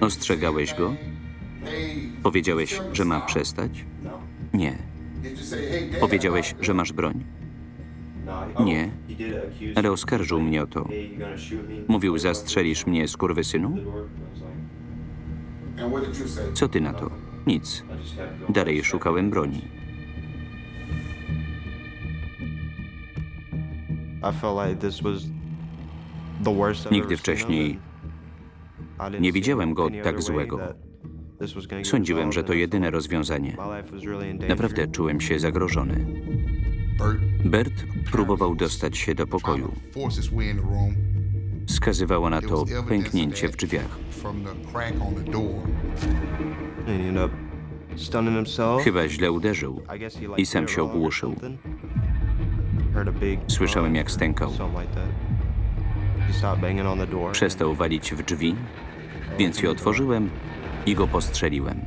Ostrzegałeś go? Powiedziałeś, że ma przestać? Nie. Powiedziałeś, że masz broń? Nie, ale oskarżył mnie o to. Mówił, zastrzelisz mnie, say? Co ty na to? Nic. Dalej szukałem broni. Nigdy wcześniej nie widziałem go tak złego. Sądziłem, że to jedyne rozwiązanie. Naprawdę czułem się zagrożony. Bert próbował dostać się do pokoju. Wskazywało na to pęknięcie w drzwiach. Chyba źle uderzył. I sam się ogłuszył. Słyszałem, jak stękał. Przestał walić w drzwi, więc je otworzyłem i go postrzeliłem.